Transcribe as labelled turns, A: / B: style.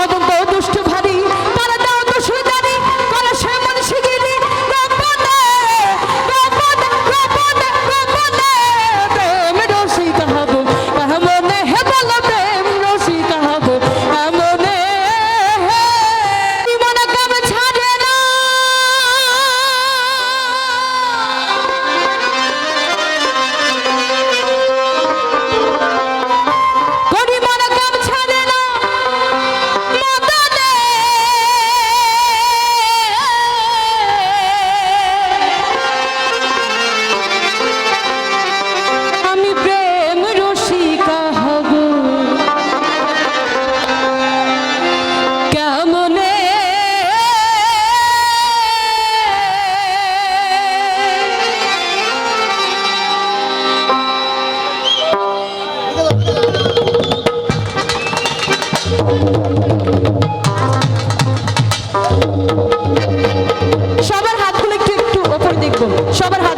A: মদন সবার